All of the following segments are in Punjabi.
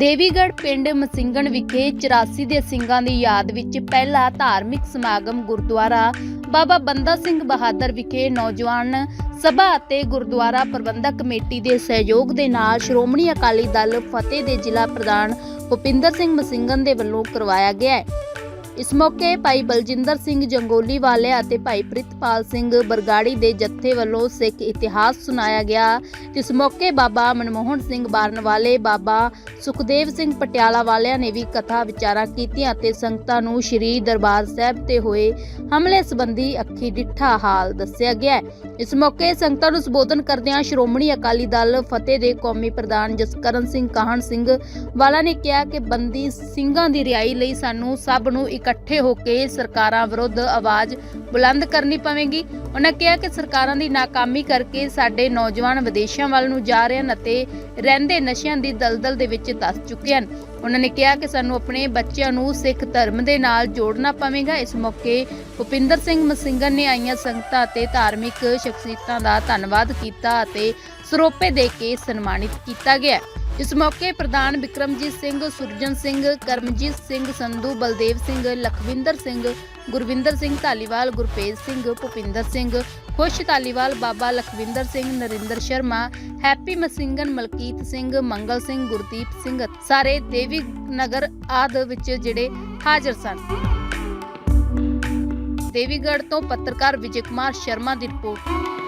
ਦੇਵੀਗੜ੍ਹ ਪਿੰਡ ਮਸਿੰਗਣ ਵਿਖੇ 84 ਦੇ ਸਿੰਘਾਂ ਦੀ ਯਾਦ ਵਿੱਚ ਪਹਿਲਾ ਧਾਰਮਿਕ ਸਮਾਗਮ ਗੁਰਦੁਆਰਾ ਬਾਬਾ ਬੰਦਾ ਸਿੰਘ ਬਹਾਦਰ ਵਿਖੇ ਨੌਜਵਾਨ ਸਭਾ ਅਤੇ ਗੁਰਦੁਆਰਾ ਪ੍ਰਬੰਧਕ ਕਮੇਟੀ ਦੇ ਸਹਿਯੋਗ ਦੇ ਨਾਲ ਸ਼੍ਰੋਮਣੀ ਅਕਾਲੀ ਦਲ ਫਤਿਹ ਦੇ ਜ਼ਿਲ੍ਹਾ ਪ੍ਰਧਾਨ ਭੁਪਿੰਦਰ ਸਿੰਘ ਮਸਿੰਗਨ ਦੇ ਵੱਲੋਂ ਕਰਵਾਇਆ ਗਿਆ ਹੈ। ਇਸ ਮੌਕੇ ਭਾਈ ਬਲਜਿੰਦਰ ਸਿੰਘ ਜੰਗੋਲੀ ਵਾਲੇ ਅਤੇ ਭਾਈ ਪ੍ਰਿਤਪਾਲ ਸਿੰਘ ਬਰਗਾੜੀ ਦੇ ਜੱਥੇ ਵੱਲੋਂ ਸਿੱਖ ਇਤਿਹਾਸ ਸੁਣਾਇਆ ਗਿਆ। ਤੇ ਇਸ ਮੌਕੇ ਬਾਬਾ ਮਨਮੋਹਨ ਸਿੰਘ ਬਾਰਨ ਵਾਲੇ ਬਾਬਾ ਸੁਖਦੇਵ ਸਿੰਘ ਪਟਿਆਲਾ ਵਾਲਿਆਂ ਨੇ ਵੀ ਕਥਾ ਵਿਚਾਰਾਂ ਕੀਤੀਆਂ ਅਤੇ ਸੰਗਤਾਂ ਨੂੰ ਸ਼੍ਰੀ ਦਰਬਾਰ ਸਾਹਿਬ ਤੇ ਹੋਏ ਹਮਲੇ ਸੰਬੰਧੀ ਅੱਖੀ ਡਿੱਠਾ ਹਾਲ ਦੱਸਿਆ ਗਿਆ। ਇਸ ਮੌਕੇ ਸੰਗਤਾਂ ਨੂੰ ਸੰਬੋਧਨ ਕਰਦਿਆਂ ਸ਼੍ਰੋਮਣੀ ਅਕਾਲੀ ਦਲ ਫਤਿਹ ਦੇ ਕੌਮੀ ਪ੍ਰਧਾਨ ਜਸਕਰਨ ਸਿੰਘ ਕਾਹਨ ਸਿੰਘ ਵਾਲਾ ਨੇ ਕਿਹਾ ਕਿ ਬੰਦੀ ਸਿੰਘਾਂ ਦੀ ਰਿਹਾਈ ਲਈ ਸਾਨੂੰ ਸਭ ਨੂੰ ਇਕੱਠੇ ਹੋ ਕੇ ਸਰਕਾਰਾਂ ਵਿਰੁੱਧ ਆਵਾਜ਼ ਬੁਲੰਦ ਕਰਨੀ ਪਵੇਗੀ। ਉਹਨਾਂ ਕਿਹਾ ਕਿ ਸਰਕਾਰਾਂ ਦੀ ਨਾਕਾਮੀ ਕਰਕੇ ਸਾਡੇ ਨੌਜਵਾਨ ਵਿਦੇਸ਼ਾਂ ਵੱਲ ਨੂੰ ਜਾ ਰਹੇ ਹਨ ਅਤੇ ਰਹਿੰਦੇ ਨਸ਼ਿਆਂ ਦੀ ਦਲਦਲ ਦੇ ਵਿੱਚ ਧੱਸ ਚੁੱਕੇ ਹਨ। ਉਹਨਾਂ ਨੇ ਕਿਹਾ ਕਿ ਸਾਨੂੰ ਆਪਣੇ ਬੱਚਿਆਂ ਨੂੰ ਸਿੱਖ ਧਰਮ ਦੇ ਨਾਲ ਜੋੜਨਾ ਪਵੇਗਾ। ਇਸ ਮੌਕੇ ਭੁਪਿੰਦਰ ਸਿੰਘ ਮਸਿੰਗਨ ਨੇ ਆਈਆਂ ਸੰਗਤਾਂ ਅਤੇ ਧਾਰਮਿਕ ਸ਼ਖਸੀਅਤਾਂ ਦਾ ਧੰਨਵਾਦ ਕੀਤਾ ਅਤੇ ਸਰੋਪੇ ਦੇ ਕੇ ਸਨਮਾਨਿਤ ਕੀਤਾ ਗਿਆ। ਇਸ ਮੌਕੇ ਪ੍ਰਧਾਨ ਵਿਕਰਮਜੀਤ ਸਿੰਘ, ਸੁਰਜਨ ਸਿੰਘ, ਕਰਮਜੀਤ ਸਿੰਘ, ਸੰਧੂ, ਬਲਦੇਵ ਸਿੰਘ, ਲਖਵਿੰਦਰ ਸਿੰਘ, ਗੁਰਵਿੰਦਰ ਸਿੰਘ ਧਾਲੀਵਾਲ ਗੁਰਪੇਜ ਸਿੰਘ, ਭੁਪਿੰਦਰ ਸਿੰਘ, ਖੁਸ਼ ਧਾਲੀਵਾਲ, ਬਾਬਾ ਲਖਵਿੰਦਰ ਸਿੰਘ, ਨਰਿੰਦਰ ਸ਼ਰਮਾ, ਹੈਪੀ ਮਸਿੰਗਨ, ਮਲਕੀਤ ਸਿੰਘ, ਮੰਗਲ ਸਿੰਘ, ਗੁਰਦੀਪ ਸਿੰਘ ਸਾਰੇ ਦੇਵੀ ਨਗਰ ਆਦ ਵਿੱਚ ਜਿਹੜੇ ਹਾਜ਼ਰ ਸਨ। ਦੇਵੀਗੜ੍ਹ ਤੋਂ ਪੱਤਰਕਾਰ ਵਿਜੇ ਕੁਮਾਰ ਸ਼ਰਮਾ ਦੀ ਰਿਪੋਰਟ।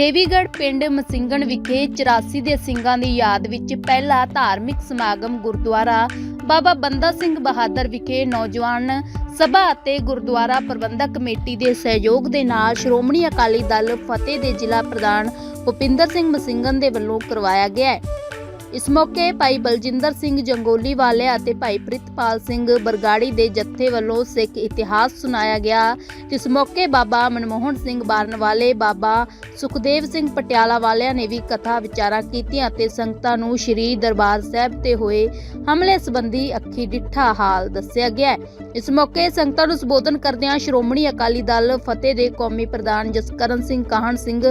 ਦੇਵੀਗੜ੍ਹ ਪਿੰਡ ਮਸਿੰਗਣ ਵਿਖੇ 84 ਦੇ ਸਿੰਘਾਂ ਦੀ ਯਾਦ ਵਿੱਚ ਪਹਿਲਾ ਧਾਰਮਿਕ ਸਮਾਗਮ ਗੁਰਦੁਆਰਾ ਬਾਬਾ ਬੰਦਾ ਸਿੰਘ ਬਹਾਦਰ ਵਿਖੇ ਨੌਜਵਾਨ ਸਭਾ ਅਤੇ ਗੁਰਦੁਆਰਾ ਪ੍ਰਬੰਧਕ ਕਮੇਟੀ ਦੇ ਸਹਿਯੋਗ ਦੇ ਨਾਲ ਸ਼੍ਰੋਮਣੀ ਅਕਾਲੀ ਦਲ ਫਤਿਹ ਦੇ ਜ਼ਿਲ੍ਹਾ ਪ੍ਰਧਾਨ ਭੁਪਿੰਦਰ ਸਿੰਘ ਮਸਿੰਗਨ ਦੇ ਵੱਲੋਂ ਕਰਵਾਇਆ ਗਿਆ ਹੈ। ਇਸ ਮੌਕੇ ਭਾਈ ਬਲਜਿੰਦਰ ਸਿੰਘ ਜੰਗੋਲੀ ਵਾਲੇ ਅਤੇ ਭਾਈ ਪ੍ਰਿਤਪਾਲ ਸਿੰਘ ਬਰਗਾੜੀ ਦੇ ਜੱਥੇ ਵੱਲੋਂ ਸਿੱਖ ਇਤਿਹਾਸ ਸੁਣਾਇਆ ਗਿਆ ਇਸ ਮੌਕੇ ਬਾਬਾ ਮਨਮੋਹਨ ਸਿੰਘ ਬਾਰਨ ਵਾਲੇ ਬਾਬਾ ਸੁਖਦੇਵ ਸਿੰਘ ਪਟਿਆਲਾ ਵਾਲਿਆਂ ਨੇ ਵੀ ਕਥਾ ਵਿਚਾਰਾਂ ਕੀਤੀਆਂ ਅਤੇ ਸੰਗਤਾਂ ਨੂੰ ਸ਼੍ਰੀ ਦਰਬਾਰ ਸਾਹਿਬ ਤੇ ਹੋਏ ਹਮਲੇ ਸੰਬੰਧੀ ਅੱਖੀ ਡਿੱਠਾ ਹਾਲ ਦੱਸਿਆ ਗਿਆ। ਇਸ ਮੌਕੇ ਸੰਗਤਾਂ ਨੂੰ ਸੰਬੋਧਨ ਕਰਦਿਆਂ ਸ਼੍ਰੋਮਣੀ ਅਕਾਲੀ ਦਲ ਫਤਿਹ ਦੇ ਕੌਮੀ ਪ੍ਰਧਾਨ ਜਸਕਰਨ ਸਿੰਘ ਕਾਹਨ ਸਿੰਘ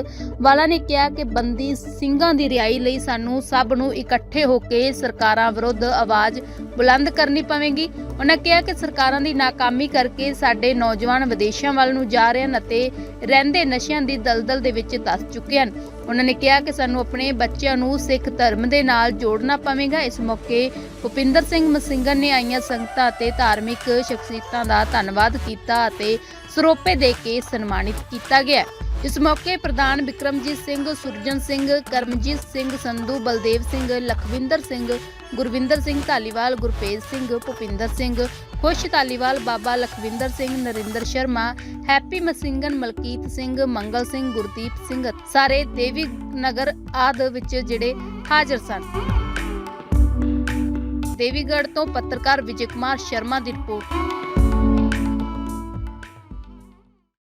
ਵਾਲਾ ਨੇ ਕਿਹਾ ਕਿ ਬੰਦੀ ਸਿੰਘਾਂ ਦੀ ਰਿਹਾਈ ਲਈ ਸਾਨੂੰ ਸਭ ਨੂੰ ਇੱਕ ਇਕੱਠੇ ਹੋ ਕੇ ਸਰਕਾਰਾਂ ਵਿਰੁੱਧ ਆਵਾਜ਼ ਬੁਲੰਦ ਕਰਨੀ ਪਵੇਗੀ। ਉਹਨਾਂ ਕਿਹਾ ਕਿ ਸਰਕਾਰਾਂ ਦੀ ਨਾਕਾਮੀ ਕਰਕੇ ਸਾਡੇ ਨੌਜਵਾਨ ਵਿਦੇਸ਼ਾਂ ਵੱਲ ਨੂੰ ਜਾ ਰਹੇ ਹਨ ਅਤੇ ਰਹਿੰਦੇ ਨਸ਼ਿਆਂ ਦੀ ਦਲਦਲ ਦੇ ਵਿੱਚ ਧੱਸ ਚੁੱਕੇ ਹਨ। ਉਹਨਾਂ ਨੇ ਕਿਹਾ ਕਿ ਸਾਨੂੰ ਆਪਣੇ ਬੱਚਿਆਂ ਨੂੰ ਸਿੱਖ ਧਰਮ ਦੇ ਨਾਲ ਜੋੜਨਾ ਪਵੇਗਾ। ਇਸ ਮੌਕੇ ਭੁਪਿੰਦਰ ਸਿੰਘ ਮਸਿੰਗਨ ਨੇ ਆਈਆਂ ਸੰਗਤਾਂ ਅਤੇ ਧਾਰਮਿਕ ਸ਼ਖਸੀਅਤਾਂ ਦਾ ਧੰਨਵਾਦ ਕੀਤਾ ਅਤੇ ਸਰੋਪੇ ਦੇ ਕੇ ਸਨਮਾਨਿਤ ਕੀਤਾ ਗਿਆ। ਇਸ ਮੌਕੇ ਪ੍ਰਧਾਨ ਵਿਕਰਮਜੀਤ ਸਿੰਘ, ਸੁਰਜਨ ਸਿੰਘ, ਕਰਮਜੀਤ ਸਿੰਘ, ਸੰਧੂ, ਬਲਦੇਵ ਸਿੰਘ, ਲਖਵਿੰਦਰ ਸਿੰਘ, ਗੁਰਵਿੰਦਰ ਸਿੰਘ ਧਾਲੀਵਾਲ ਗੁਰਪੇਜ ਸਿੰਘ, ਭੁਪਿੰਦਰ ਸਿੰਘ, ਖੁਸ਼ ਧਾਲੀਵਾਲ, ਬਾਬਾ ਲਖਵਿੰਦਰ ਸਿੰਘ, ਨਰਿੰਦਰ ਸ਼ਰਮਾ, ਹੈਪੀ ਮਸਿੰਗਨ, ਮਲਕੀਤ ਸਿੰਘ, ਮੰਗਲ ਸਿੰਘ, ਗੁਰਦੀਪ ਸਿੰਘ, ਸਾਰੇ ਦੇਵੀ ਨਗਰ ਆਦ ਵਿੱਚ ਜਿਹੜੇ ਹਾਜ਼ਰ ਸਨ। ਦੇਵੀਗੜ੍ਹ ਤੋਂ ਪੱਤਰਕਾਰ ਵਿਜੇ ਕੁਮਾਰ ਸ਼ਰਮਾ ਦੀ ਰਿਪੋਰਟ।